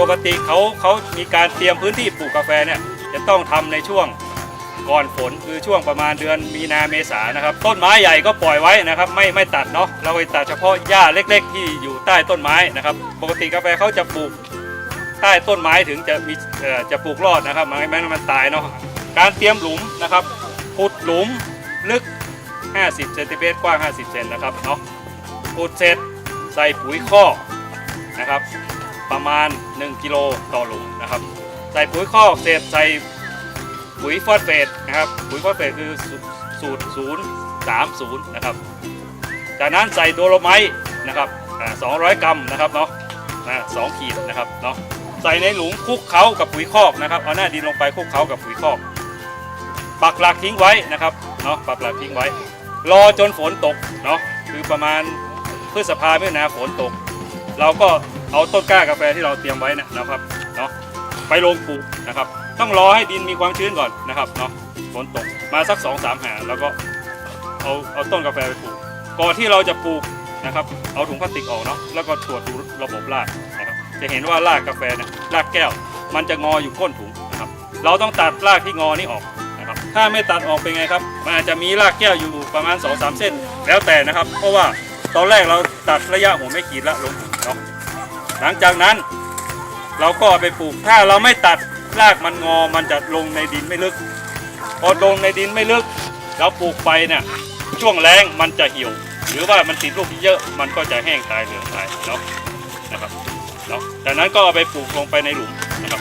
ปกติเขาเขามีการเตรียมพื้นที่ปลูกกาแฟเนี่ยจะต้องทำในช่วงก่อนฝนคือช่วงประมาณเดือนมีนาเมษานะครับ ต้นไม้ใหญ่ก็ปล่อยไว้นะครับ ไม่ไม่ตัดเนาะเราไปตัดเฉพาะหญ้าเล็ก ๆ ที่อยู่ใต้ต้นไม้นะครับ ปกติกาแฟเขาจะปลูกใต้ต้นไม้ถึงจะมีจะปลูกรอดนะครับไม่ไม่งั้นมันตายเนาะการเตรียมหลุมนะครับขุดหลุมลึก 50เซนติเมตรกว้าง 50 เซนนะครับเนาะขุดเสร็จใส่ปุ๋ยคอนะครับ ประมาณ 1กิโลต่อหลุมนะครับ ใส่ปุ๋ยคอกเสร็จใส่ปุ๋ยฟอสเฟตนะครับ ปุ๋ยฟอสเฟตคือสูตร 0 3 0 นะครับ จากนั้นใส่โดโลไมต์นะครับอ่า200 กรัมนะครับเนาะนะสองขีดนะครับเนาะใส่ในหลุมคุกเคล้ากับปุ๋ยคอกนะครับ เอาหน้าดินลงไปคุกเคล้ากับปุ๋ยคอก ปักหลักทิ้งไว้นะครับเนาะปักหลักทิ้งไว้ รอจนฝนตกเนาะคือประมาณพฤษภาเมื่อหนาฝนตก เราก็เอาต้นกล้ากาแฟที่เราเตรียมไว้นะนะครับเนาะไปลงปลูกนะครับ ต้องรอให้ดินมีความชื้นก่อนนะครับเนาะฝนตกมาสัก2อสามหาแล้วก็เอาเอาต้นกาแฟไปปลูกก่อนที่เราจะปลูกนะครับ เอาถุงพลาสติกออกเนาะแล้วก็ตรวจดูระบบรากนะครับจะเห็นว่ารากกาแฟเนี่ยรากแก้ว มันจะงออยู่ก้นถุงนะครับ เราต้องตัดรากที่งอนี้ออกนะครับ ถ้าไม่ตัดออกเป็นไงครับ มันอาจจะมีรากแก้วอยู่ประมาณ2อสเส้น แล้วแต่นะครับ เพราะว่าตอนแรกเราตัดระยะหัวไม่ขีดละลงถุง เนาะหลังจากนั้นเราก็ไปปลูกถ้าเราไม่ตัดรากมันงอมันจะลงในดินไม่ลึก พอลงในดินไม่ลึก เราปลูกไปเนี่ยช่วงแรงมันจะเหี่ยว หรือว่ามันติดลูกเยอะมันก็จะแห้งตายเหลืองตายเนาะนะครับเนาะจากนั้นก็เอาไปปลูกลงไปในหลุมนะครับ